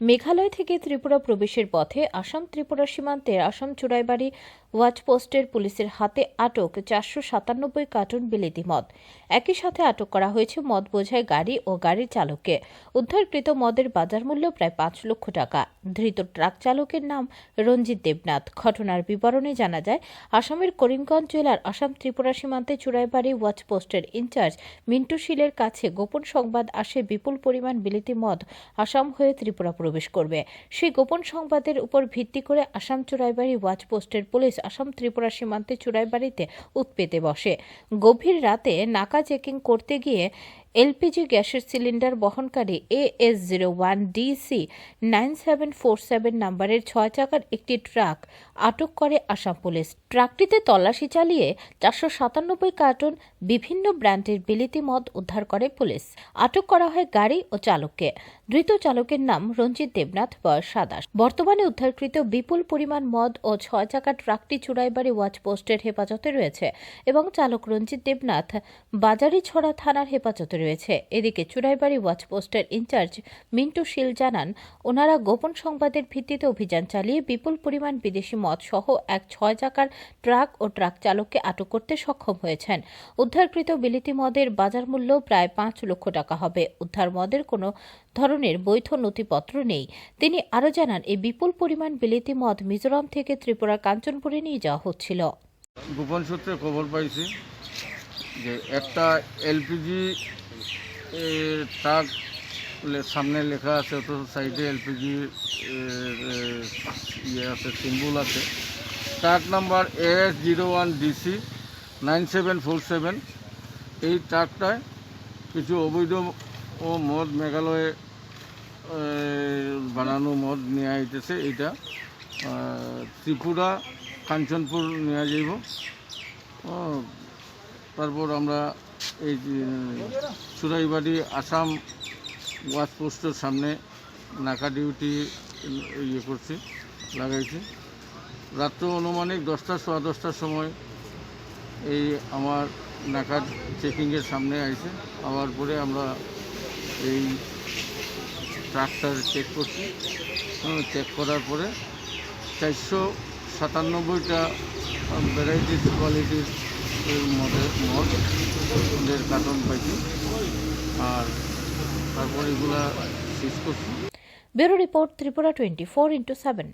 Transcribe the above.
মেঘালয় থেকে ত্রিপুরা প্রবেশের পথে আসাম ত্রিপুরা সীমান্তে আসাম চুড়াইবাড়ি ওয়াচপোস্টের পুলিশের হাতে আটক চারশো সাতানব্বই কার্টুন বিলেতি মদ। একই সাথে আটক করা হয়েছে মদ বোঝায় গাড়ি ও গাড়ির চালককে। উদ্ধারকৃত মদের বাজার মূল্য প্রায় পাঁচ লক্ষ টাকা। ধৃত ট্রাক চালকের নাম রঞ্জিত দেবনাথ। ঘটনার বিবরণে জানা যায়, আসামের করিমগঞ্জ জেলার আসাম ত্রিপুরা সীমান্তে চুড়াইবাড়ি ওয়াচপোস্টের ইনচার্জ মিন্টু শিলের কাছে গোপন সংবাদ আসে বিপুল পরিমাণ বিলিতি মদ আসাম হয়ে ত্রিপুরা প্রবেশ করবে। সেই গোপন সংবাদের উপর ভিত্তি করে আসাম চোরাইবাড়ি ওয়াচ পোস্টের পুলিশ আসাম ত্রিপুরা সীমান্তে চোরাইবাড়িতে উৎপেতে বসে। গভীর রাতে নাকা চেকিং করতে গিয়ে এলপিজি গ্যাসের সিলিন্ডার বহনকারী AS zero one DC nine seven four seven নাম্বারের ছয় চাকার একটি ট্রাক আটক করে আসাম পুলিশ। ট্রাকটিতে তল্লাশি চালিয়ে চারশো সাতানব্বই কার্টুন বিভিন্ন ব্র্যান্ডের বিলিতি মদ উদ্ধার করে পুলিশ। আটক করা হয় গাড়ি ও চালককে। ধৃত চালকের নাম রঞ্জিত দেবনাথ, বয়স সাতাশ। বর্তমানে উদ্ধারকৃত বিপুল পরিমাণ মদ ও ছয় চাকা ট্রাকটি চুড়াইবাড়ি ওয়াচ পোস্টের হেফাজতে রয়েছে এবং চালক রঞ্জিত দেবনাথ বাজারিছড়া থানার হেফাজতে রয়েছে। এদিকে চুড়াইবাড়ি ওয়াচ পোস্টের ইনচার্জ মিন্টু শীল জানান, ওনারা গোপন সংবাদের ভিত্তিতে অভিযান চালিয়ে বিপুল পরিমাণ বিদেশি মদ সহ এক ছয় চাকার ট্রাক ও ট্রাক চালককে আটক করতে সক্ষম হয়েছেন। উদ্ধারকৃত বিলিতি মদের বাজার মূল্য প্রায় পাঁচ লক্ষ টাকা হবে। উদ্ধার মদের কোনো ধরনের বৈধ নথিপত্র নেই। তিনি আরও জানান, এই বিপুল পরিমাণ বিলিতি মদ মিজোরাম থেকে ত্রিপুরার কাঞ্চনপুরে নিয়ে যাওয়া হচ্ছিল। গোপন সূত্রে খবর পাইছি যে একটা এলপিজি লে- সামনে লেখা আছে তো সাইডে এলপিজি ইয়ে আছে, সিম্বল আছে। Truck number S zero one DC nine seven four seven এই ট্রাকটায় কিছু অবৈধ ও মদ মেঘালয়ে বানানো মদ নিয়ে আইতেছে এইটা। ত্রিপুরা, কাঞ্চনপুর নিয়ে যাইব। তারপর আমরা এই চুরাইবাড়ি আসাম ওয়াচ পোস্টের সামনে নাকা ডিউটি ইয়ে করছি, লাগাইছি। রাত্র অনুমানিক দশটা, সোয়া দশটার সময় এই আমার নাকার চেকিংয়ের সামনে আইছে। আবার পরে আমরা এই ট্রাকটার চেক করছি। চেক করার পরে চারশো সাতানব্বইটা ভ্যারাইটিস কোয়ালিটির মদের মদের কার্টন পাইছি। আর তারপর এগুলা শেষ করছি। Bureau report Tripura twenty four into seven.